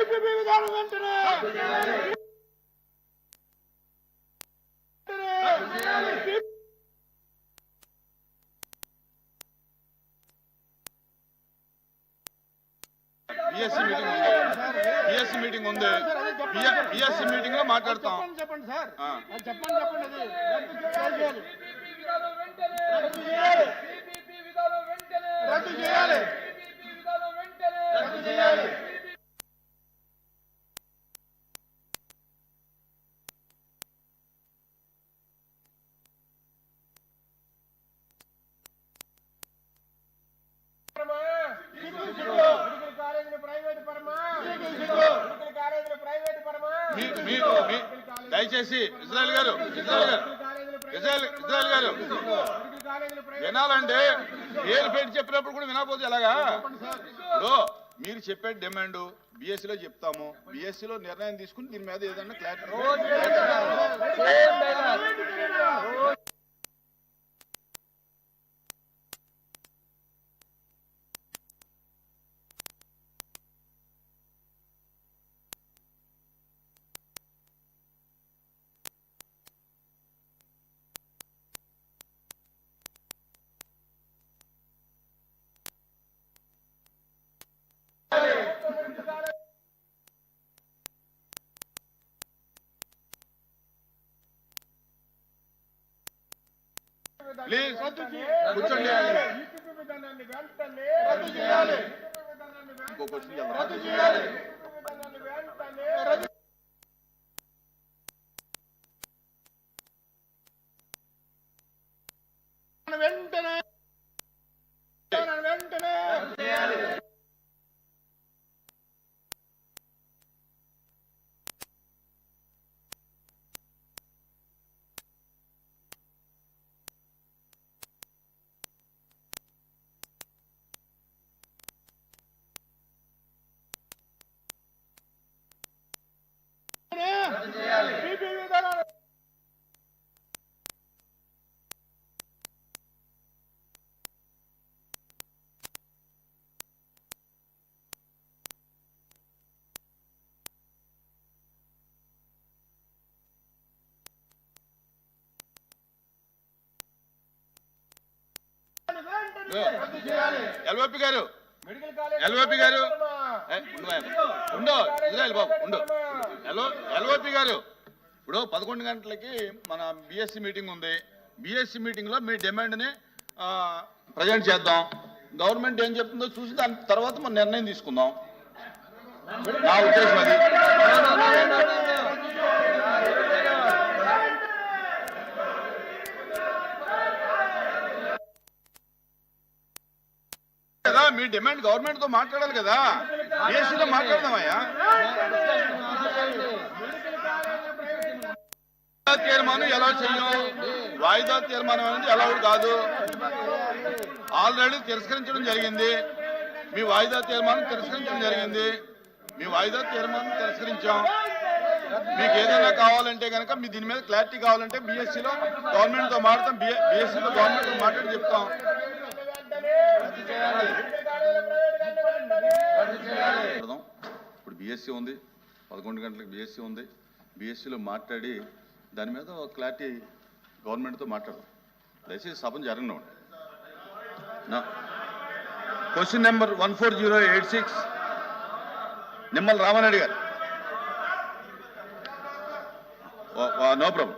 PPP విధానం వెంటనే BSC meeting ఉంది బిఎస్సి మీటింగ్ ఉంది. బిఎస్సి మీటింగ్లో మాట్లాడతాం. చెప్పండి చెప్పండి సార్. ఆ. అది. చెప్పండి చెప్పండి మీ- మీరు మీ- దయచేసి ఇజ్రాయల్ గారు ఇజ్రాయల్ గారు ఇజ్రాయల్ ఇజ్రాయల్ గారు వినాలంటే పేరు పెట్టి చెప్పినప్పుడు కూడా వినకపోతే ఎలాగా? మీరు చెప్పే డిమాండ్ BSc లో చెప్తాము. BSc లో నిర్ణయం తీసుకుని దీని మీద ఏదన్నా క్లారిటీ ప్లీజ్ కూర్చోండి. ఇంకో క్వశ్చన్ ఎల్ఓపి గారు. ఎల్ఓపి గారు. ఉండో ఉండు, ఇజ్రాయల్ బాబు ఉండు. ఎల్ఓ ఎల్ఓపి గారు. ఇప్పుడు పదకొండు గంటలకి మన బిఎస్సి మీటింగ్ ఉంది. బిఎస్సి మీటింగ్లో మీ డిమాండ్ని ప్రజెంట్ చేద్దాం. గవర్నమెంట్ ఏం చెప్తుందో చూసి దాని తర్వాత మనం నిర్ణయం తీసుకుందాం. నా ఉద్దేశం అది. కదా మీ డిమాండ్ గవర్నమెంట్తో మాట్లాడాలి కదా. ఏసీలో మాట్లాడదామయ్యా. తీర్మానం ఎలా చేయం వాయిదా తీర్మానం అనేది అలౌడ్ కాదు. ఆల్రెడీ తిరస్కరించడం జరిగింది. మీ వాయిదా తీర్మానం తిరస్కరించడం జరిగింది. మీ వాయిదా తీర్మానం తిరస్కరించాం. మీకు ఏదైనా కావాలంటే కనుక మీ దీని మీద క్లారిటీ కావాలంటే BSc గవర్నమెంట్తో గవర్నమెంట్తో మాట్లాడతాం BSc గవర్నమెంట్తో మాట్లాడి చెప్తాం. ఇప్పుడు బీఎస్సీ ఉంది పదకొండు గంటలకు బీఎస్సీ ఉంది. బీఎస్సీలో మాట్లాడి దాని మీద ఒక క్లారిటీ గవర్నమెంట్తో మాట్లాడదాం. దయచేసి సభను జరగనివ్వండి. Question number one four zero eight six Nimmala Ramareddy garu. No problem